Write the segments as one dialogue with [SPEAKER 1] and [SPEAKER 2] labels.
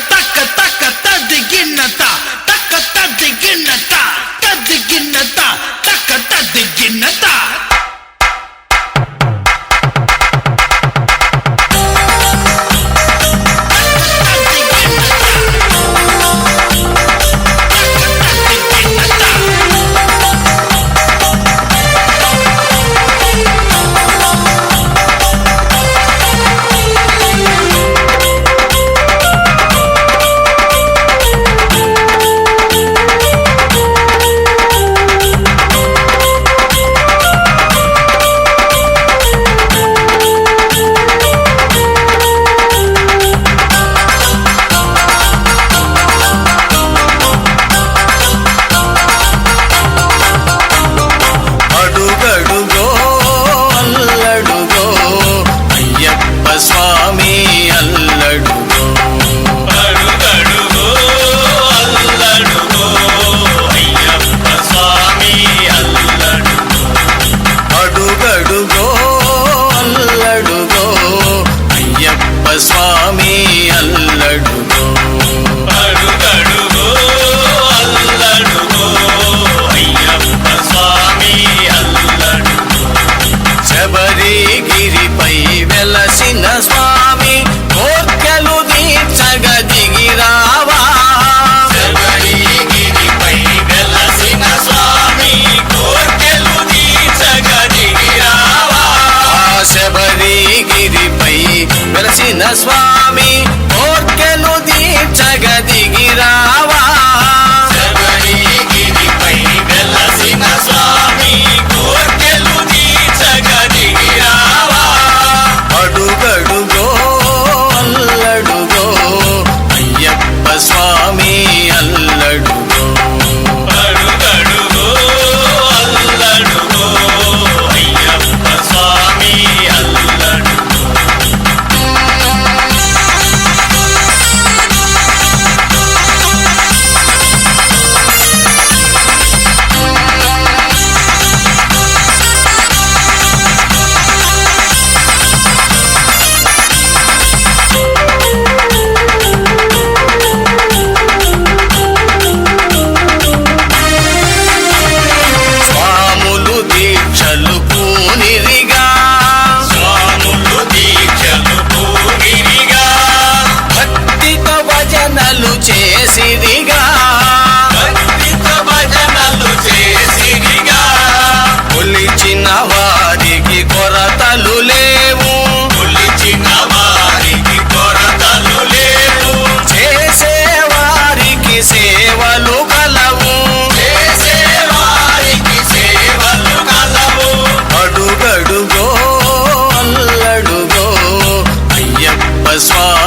[SPEAKER 1] ataque. స్వామి కోర్కెలు దీర్చగ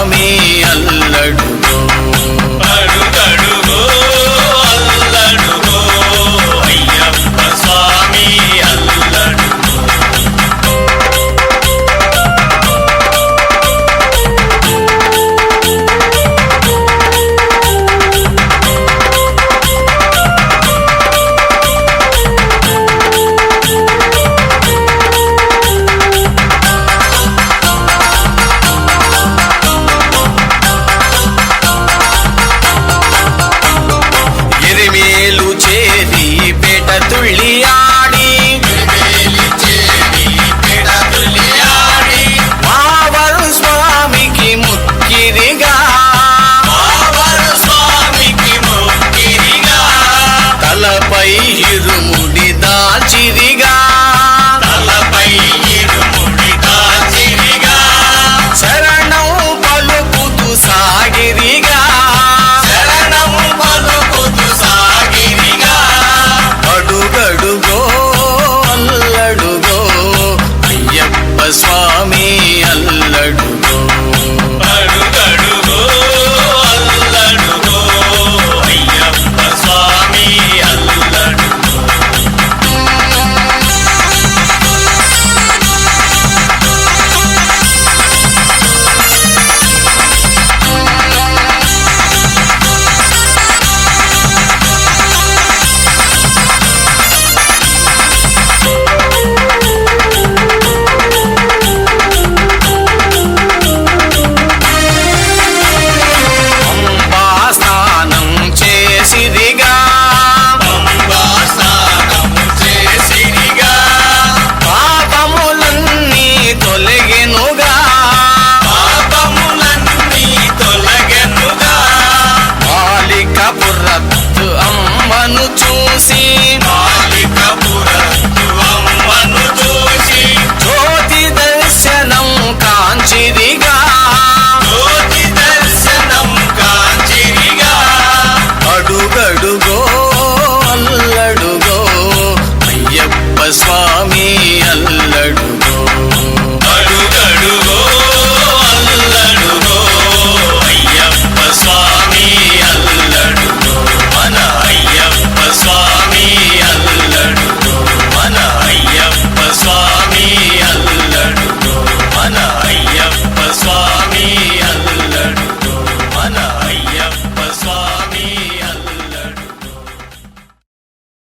[SPEAKER 1] സ്വാമി അല്ലടും pelea was fun. see